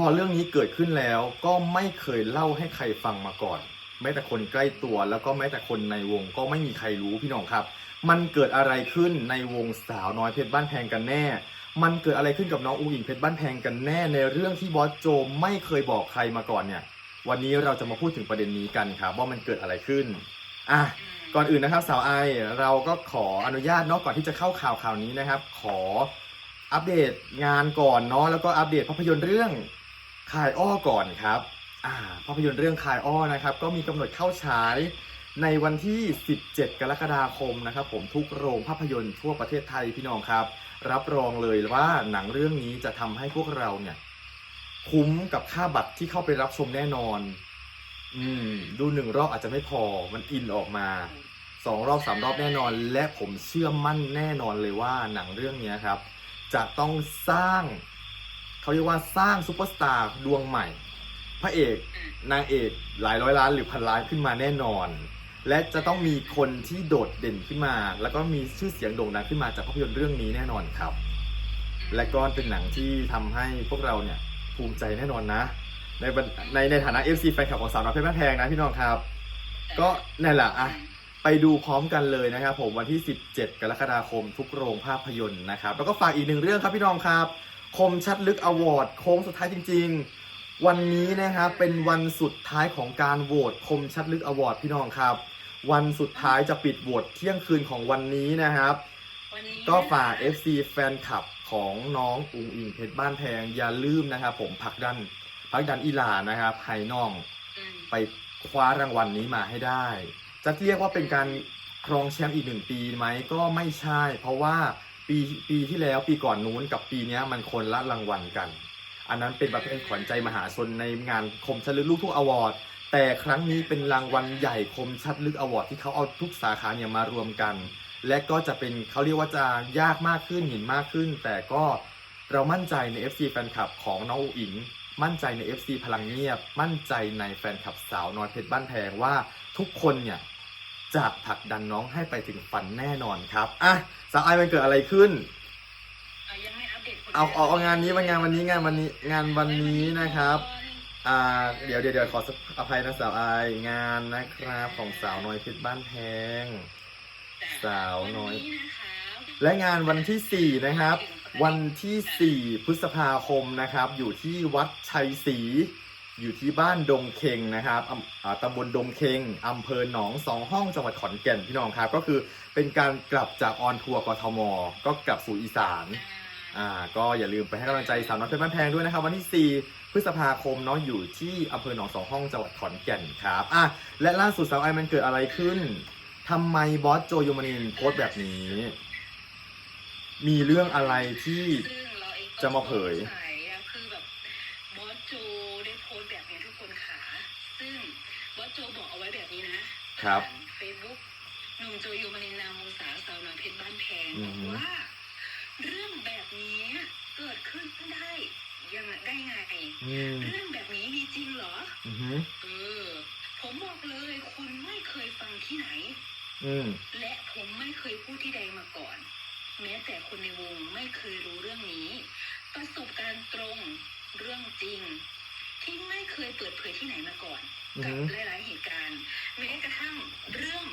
พอเรื่องนี้เกิดขึ้นแล้วก็ไม่เคยเล่าให้ใครฟังมาก่อนแม้แต่คนใกล้ตัวแล้วก็แม้แต่คนในวงก็ไม่มีใครรู้พี่น้องครับ มันเกิดอะไรขึ้นในวงสาวน้อยเพชรบ้านแพงกันแน่ มันเกิดอะไรขึ้นกับน้องอูอิงเพชรบ้านแพงกันแน่ ในเรื่องที่บอสโจไม่เคยบอกใครมาก่อนเนี่ย วันนี้เราจะมาพูดถึงประเด็นนี้กันครับ ว่ามันเกิดอะไรขึ้นอะก่อนอื่นนะครับสาวไอเราก็ขออนุญาตเนาะก่อนที่จะเข้าข่าวข่าวนี้นะครับ ขออัปเดตงานก่อนเนาะแล้วก็อัปเดตภาพยนตร์เรื่อง คายอ้อก่อนครับภาพยนตร์เรื่องคายอ้อนะครับ ก็มีกำหนดเข้าฉายในวันที่ 17 กรกฎาคมนะครับ ผมทุกโรงภาพยนตร์ทั่วประเทศไทยพี่น้องครับ รับรองเลยว่าหนังเรื่องนี้จะทำให้พวกเราเนี่ย คุ้มกับค่าบัตรที่เข้าไปรับชมแน่นอน อืม ดูหนึ่งรอบอาจจะไม่พอมันอินออกมาสองรอบสามรอบแน่นอน และผมเชื่อมั่นแน่นอนเลยว่าหนังเรื่องนี้ครับ จะต้องสร้าง เขาเรียกว่าสร้างซูเปอร์สตาร์ดวงใหม่ พระเอกนางเอกหลายร้อยล้านหรือพันล้านขึ้นมาแน่นอน และจะต้องมีคนที่โดดเด่นขึ้นมา แล้วก็มีชื่อเสียงโด่งดังขึ้นมาจากภาพยนตร์เรื่องนี้แน่นอนครับ และก็เป็นหนังที่ทำให้พวกเราเนี่ยภูมิใจแน่นอนนะ ในในในฐานะ FC แฟนคลับของสาวน้อยเพชรบ้านแพงนะพี่น้องครับ ก็นั่นแหละอะไปดูพร้อมกันเลยนะครับผมวันที่ 17 กรกฎาคมทุกโรงภาพยนตร์นะครับ แล้วก็ฝากอีกหนึ่งเรื่องครับพี่น้องครับ คมชัดลึกอวอร์ดโค้งสุดท้ายจริง ๆ วันนี้นะครับเป็นวันสุดท้ายของการโหวตคมชัดลึกอวอร์ดพี่น้องครับ วันสุดท้ายจะปิดโหวตเที่ยงคืนของวันนี้นะครับวันนี้ก็ฝาก FC แฟนคลับของน้องอุงอิงเพชรบ้านแพงอย่าลืมนะครับ ผมผลักดันผลักดันอีหลานะครับให้น้องอืมไปคว้ารางวัลนี้มาให้ได้ จะเรียกว่าเป็นการครองแชมป์อีกหนึ่งปีไหมก็ไม่ใช่ เพราะว่า ปีปีที่แล้วปีก่อนนู้นกับปีนี้มันคนละรางวัลกัน อันนั้นเป็นประเภทขวัญใจมหาชนในงานคมชัดลึกลูกทุ่งอวอร์ดแต่ครั้งนี้เป็นรางวัลใหญ่คมชัดลึกอวอร์ดที่เขาเอาทุกสาขาเนี่ยมารวมกัน และก็จะเป็นเขาเรียกว่าจะยากมากขึ้นหินมากขึ้น แต่ก็เรามั่นใจใน FC แฟนคลับของน้องอิงมั่นใจใน FC พลังเงียบ มั่นใจในแฟนคลับสาวน้อยเพชรบ้านแพงว่าทุกคนเนี่ย จะผลักดันน้องให้ไปถึงฝันแน่นอนครับอะสาวไอมันเกิดอะไรขึ้นเอายังไม่อัปเดตผลเอาเอาเอางานนี้มางานวันนี้งานวันนี้งานวันนี้นะครับ อ่าเดี๋ยวเดี๋ยวเดี๋ยวขออภัยนะสาวไองานนะครับของสาวน้อยเพชรบ้านแพง สาวน้อย วันะคะและงานวันที่ 4 นะครับ วันที่ 4 พฤษภาคมนะครับ อยู่ที่วัดชัยศรี อยู่ที่บ้านดงเคงนะครับตำบลดงเคงอำเภอหนองสองห้องจังหวัดขอนแก่นพี่น้องครับ ก็คือเป็นการกลับจากออนทัวร์กทม ก็กลับสู่อีสานอ่าก็อย่าลืมไปให้กำลังใจสาวน้อยเพชรบ้านแพงด้วยนะครับ วันที่ 4 พฤษภาคมเนาะอยู่ที่อำเภอหนองสองห้องจังหวัดขอนแก่นครับอะและล่าสุดสาวไอมันเกิดอะไรขึ้นทำไมบอสโจโยมานินโพสต์แบบนี้ มีเรื่องอะไรที่จะมาเผย สงสัอะคือแบบบอสโจได้โพสต์แบบนี้ทุกคนขาซึ่งบอสโจบอกเอาไว้แบบนี้นะ ครับเฟซบุ๊กหนุ่มโจยูมานินนามวงศาสาวน้อยเพชรบ้านแพงอืบออกฮึว่า เรื่องแบบนี้เกิดขึ้นได้ยังไงได้ไงอืมเรื่องแบบนี้มีจริงเหรออือหือเออ ผมบอกเลยคุณไม่เคยฟังที่ไหนอืมและผมไม่เคยพูดที่ใดมาก่อน แม้แต่คนในวงไม่เคยรู้เรื่องนี้ ประสบการณ์ตรงเรื่องจริง ที่ไม่เคยเปิดเผยที่ไหนมาก่อนอือกับหือหลายๆ เหตุการณ์ แม้กระทั่งเรื่อง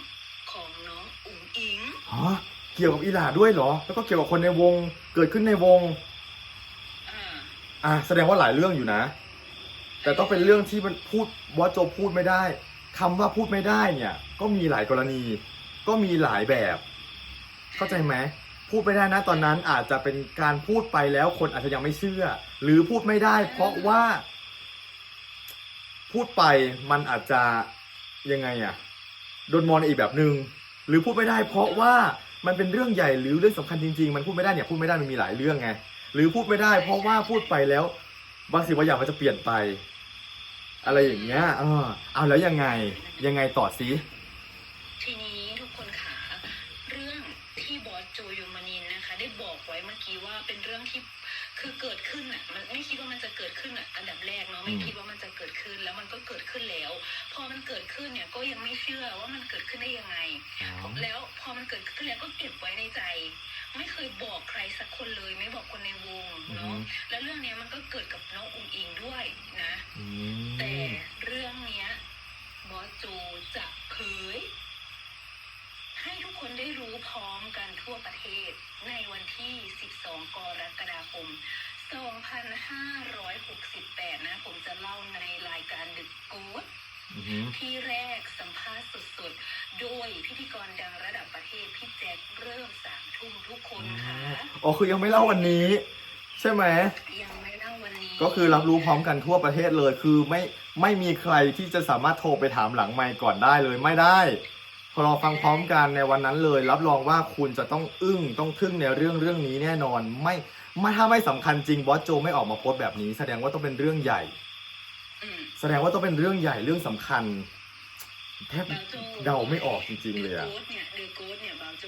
ของน้องอุ๋งอิง ฮะเกี่ยวกับอีหลาด้วยเหรอ แล้วก็เกี่ยวกับคนในวง เกิดขึ้นในวง อ่าอะแสดงว่าหลายเรื่องอยู่นะ แต่ต้องเป็นเรื่องที่มันพูดบอสโจพูดไม่ได้คำว่าพูดไม่ได้เนี่ย ก็มีหลายกรณี ก็มีหลายแบบ เข้าใจไหมพูดไม่ได้นะตอนนั้นอาจจะเป็นการพูดไปแล้วคนอาจจะยังไม่เชื่อ หรือพูดไม่ได้ เพราะว่า พูดไปมันอาจจะยังไงอะโดนมองในอีกแบบหนึง่งหรือพูดไม่ได้เพราะว่า มันเป็นเรื่องใหญ่หรือเรื่องสำคัญจริงๆ มันพูดไม่ได้เนี่ยพูดไม่ได้มันมีหลายเรื่องไงหรือพูดไม่ได้ เพราะว่าพูดไปแล้วบางสิ่งบางอย่างมันจะเปลี่ยนไป อะไรอย่างเงี้ยเออเอาแล้วยังไงยังไงต่อซิ เกิดขึ้นอะมันไม่คิดว่ามันจะเกิดขึ้นอะอันดับแรกเนาะไม่คิดว่ามันจะเกิดขึ้น แล้วมันก็เกิดขึ้นแล้ว พอมันเกิดขึ้นเนี่ยก็ยังไม่เชื่อว่ามันเกิดขึ้นได้ยังไง แล้วพอมันเกิดขึ้นแล้วก็เก็บไว้ในใจ ไม่เคยบอกใครสักคนเลย ไม่บอกคนในวงเนาะแล้วเรื่องเนี้ยมันก็เกิดกับน้องอุ้งอิงด้วยนะแต่เรื่องเนี้ยหมอจูจะเผยให้ทุกคนได้รู้พร้อมกันทั่วประเทศในวันที่ 12 กรกฎาคม 2568 นะ ผมจะเล่าในรายการดึกกู๊ดที่แรกสัมภาษณ์สดๆ โดยพิธีกรดังระดับประเทศพี่แจ็คเริ่มสามทุ่มทุกคนค่ะอ๋อคือยังไม่เล่าวันนี้ ใช่ไหมยังไม่เล่าวันนี้ ก็คือรับรู้พร้อมกันทั่วประเทศเลย คือไม่ไม่มีใครที่จะสามารถโทรไปถามหลังไมค์ก่อนได้เลยไม่ได้พอฟังพร้อมกันในวันนั้นเลย รับรองว่าคุณจะต้องอึ้งต้องทึ่งในเรื่องเรื่องนี้แน่นอน ไม่ ไม่ถ้าไม่สำคัญจริงบอสโจไม่ออกมาโพสต์แบบนี้ แสดงว่าต้องเป็นเรื่องใหญ่ อืมแสดงว่าต้องเป็นเรื่องใหญ่เรื่องสำคัญ แทบบาวโจเดาไม่ออกจริง ๆ เลยอะเดอะโกสเนี่ยเดอะโกสเนี่ยบาวโจ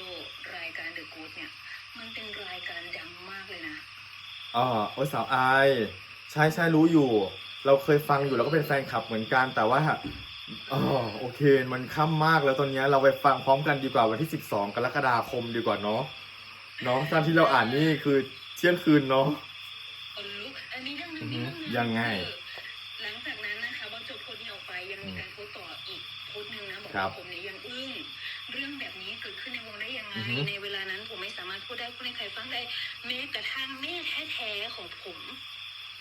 รายการเดอะโกสเนี่ย มันเป็นรายการดังมากเลยนะอ๋อโอ้ยสาวอายใช่ใช่รู้อยู่ เราเคยฟังอยู่แล้วก็เป็นแฟนคลับเหมือนกันแต่ว่าอ๋อโอเค มันค่ำมากแล้วตอนเนี้ยเราไปฟังพร้อมกันดีกว่าวันที่ 12 กรกฎาคมดีกว่าเนาะเนาะตามที่เราอ่านนี่คือ เที่ยงคืนเนาะ คนลุกอันนี้เรื่องนึอืงอฮึเรื่องนึงยังไงคือหลังจากนั้นนะคะบอสโจโพสต์นี้ออกไปยังมีการโพสต์ต่ออีกโพสต์หนึ่งนะบอกครัว่าบผมเนี่ยยังอึ้งเรื่องแบบนี้เกิดขึ้นในวงได้ยังไง อือฮึ ในเวลานั้นผมไม่สามารถพูดได้พูดให้ใครฟังได้แม้กระทั่งแม่แท้ๆของผม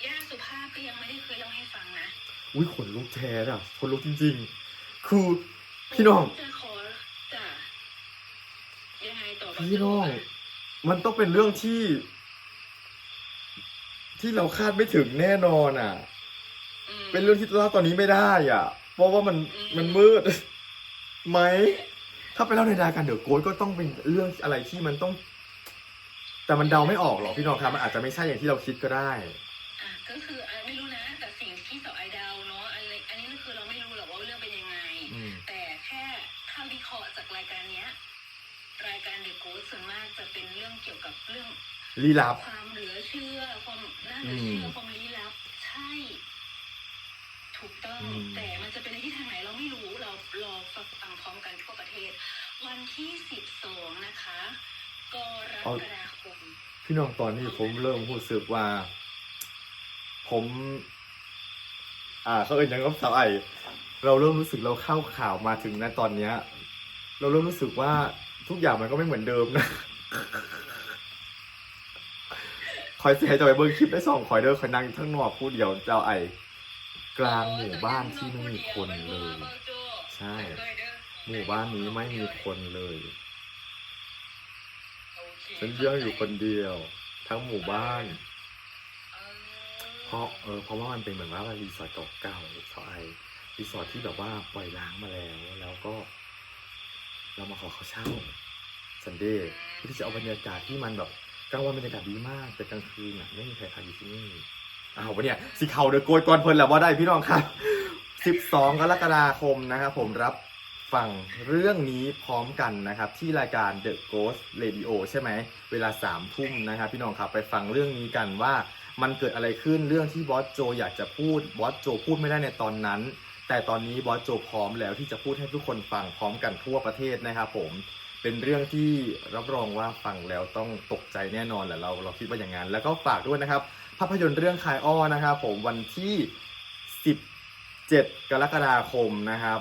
ย่าสุภาพก็ยังไม่ได้เคยเล่าให้ฟังนะอุ้ยขนลุกแทนอะขนลุกจริง ๆ คือ พี่น้อง จะขอจ้ะยังไงต่อพี่น้อง มันต้องเป็นเรื่องที่ ที่เราคาดไม่ถึงแน่นอนอะ อืมเป็นเรื่องที่เล่าตอนนี้ไม่ได้อะ เพราะว่ามันอืมมันมืด ไหม ถ้าไปเล่าในรายการเดอะโกดก็ต้องเป็นเรื่องอะไรที่มันต้อง แต่มันเดาไม่ออกหรอกพี่น้องครับมันอาจจะไม่ใช่อย่างที่เราคิดก็ได้ อะก็คืออะไม่รู้นะ แต่สิ่งที่สาวไอดาวเนาะอะไรอันนี้ก็คือเราไม่รู้หรอกว่าเรื่องเป็นยังไง อืม แต่แค่ถ้าวิเคราะห์จากรายการเนี้ย รายการเดอะโกสส่วนมากจะเป็นเรื่องเกี่ยวกับเรื่อง ลี้ลับ ความเหลือเชื่อความน่าเหลือเชื่ออืมความลี้ลับใช่ ถูกต้อง อืม แต่มันจะเป็นในที่ทางไหนเราไม่รู้เรารอฟังพร้อมกันทั่วประเทศ วันที่สิบสองนะคะกรกฎาคมพี่น้องตอนนี้ผมเริ่มรู้สึกว่า ผม อ่าเขาเอ่ยยังกับสาวไอเราเริ่มรู้สึกเราเข้าข่าวมาถึงณตอนเนี้ย เราเริ่มรู้สึกว่าทุกอย่างมันก็ไม่เหมือนเดิมนะ คอยเสียจะไปเบิ้งคลิปได้สองคอยเด้อคอยนั่งอยู่ข้งนอกพูดเดียวเจ้าไอกลางหมู่บ้านที่ไม่มีคนเลย ใช่ หมู่บ้านนี้ไม่มีคนเลยฉันเยี่ยงอยู่คนเดียว ทั้งหมู่บ้าน เพราะเออเพราะว่ามันเป็นเหมือนว่ารีสอร์ทเก่าๆซอยรีสอร์ทที่แบบว่าปล่อยล้างมาแล้วแล้วก็ เรามาขอเขาเช่า สันเดย์เพื่อที่จะเอาบรรยากาศที่มันแบบ กลางวันบรรยากาศดีมากแต่กลางคืนอะไม่มีใครพักอยู่ที่นี่อ้าววันเนี้ยสิเขาเดอะโกยก่อนเพลินแล้วว่าได้พี่น้องครับ 12 กรกฎาคมนะครับผมรับฟังเรื่องนี้พร้อมกันนะครับ ที่รายการ The Ghost Radio ใช่ไหมเวลา3ามทุ่มนะครับ พี่น้องครับไปฟังเรื่องนี้กันว่ามันเกิดอะไรขึ้นเรื่องที่บอสโจอยากจะพูดบอสโจพูดไม่ได้ในตอนนั้น แต่ตอนนี้บอสโจพร้อมแล้วที่จะพูดให้ทุกคนฟังพร้อมกันทั่วประเทศนะครับผม เป็นเรื่องที่รับรองว่าฟังแล้วต้องตกใจแน่นอนแหละเราเราคิดว่าอย่างนั้น แล้วก็ฝากด้วยนะครับ ภาพยนตร์เรื่องคายอ้อนะครับผมวันที่ 17 กรกฎาคมนะครับ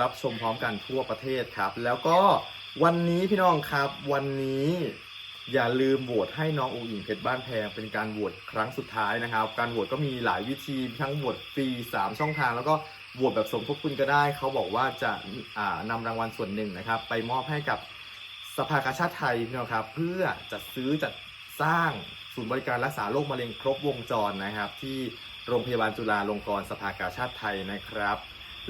รับชมพร้อมกันทั่วประเทศครับ แล้วก็วันนี้พี่น้องครับ วันนี้อย่าลืมโหวตให้น้ององอิงเพชรบ้านแพงเป็นการโหวตครั้งสุดท้ายนะครับ การโหวตก็มีหลายวิธีทั้งโหวตฟรี3ช่องทาง แล้วก็โหวตแบบสมทบทุนก็ได้ เขาบอกว่าจะอ่านำรางวัลส่วนหนึ่งนะครับ ไปมอบให้กับ สภากาชาติไทยพี่น้องครับ เพื่อจัดซื้อจัดสร้างศูนย์บริการรักษาโรคมะเร็งครบวงจรนะครับ ที่โรงพยาบาลจุฬาลงกรณ์สภากาชาติไทยนะครับ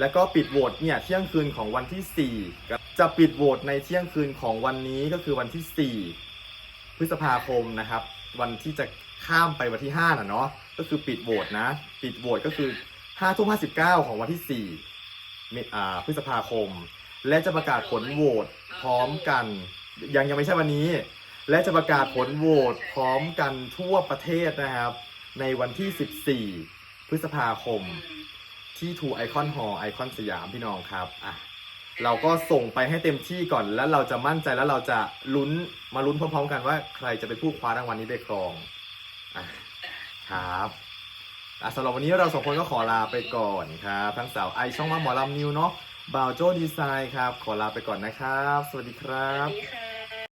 แล้วก็ปิดโหวตเนี่ยเที่ยงคืนของวันที่ 4 จะปิดโหวตในเที่ยงคืนของวันนี้ก็คือวันที่ 4 พฤษภาคมนะครับ วันที่จะข้ามไปวันที่5น่ะเนาะก็คือปิดโหวตนะ ปิดโหวตก็คือ5ทุ่ม59 ของวันที่4เมอ่าพฤษภาคม และจะประกาศผลโหวตพร้อมกัน ยังยังไม่ใช่วันนี้ และจะประกาศผลโหวตพร้อมกันทั่วประเทศนะครับ ในวันที่ 14 พฤษภาคม ที่ทูไอคอนฮอไอคอนสยามพี่น้องครับอะเราก็ส่งไปให้เต็มที่ก่อนแล้วเราจะมั่นใจแล้วเราจะลุ้นมาลุ้นพร้อมๆกันว่าใครจะเป็นผู้คว้ารางวัลนี้ไปครองอะครับอะสำหรับวันนี้เราสองคนก็ขอลาไปก่อนครับทั้งสาวไอช่องมาหมอลำนิวเนาะ บ่าวโจ้ดีไซน์ครับ ขอลาไปก่อนนะครับ สวัสดีครัวับสดีค่ะ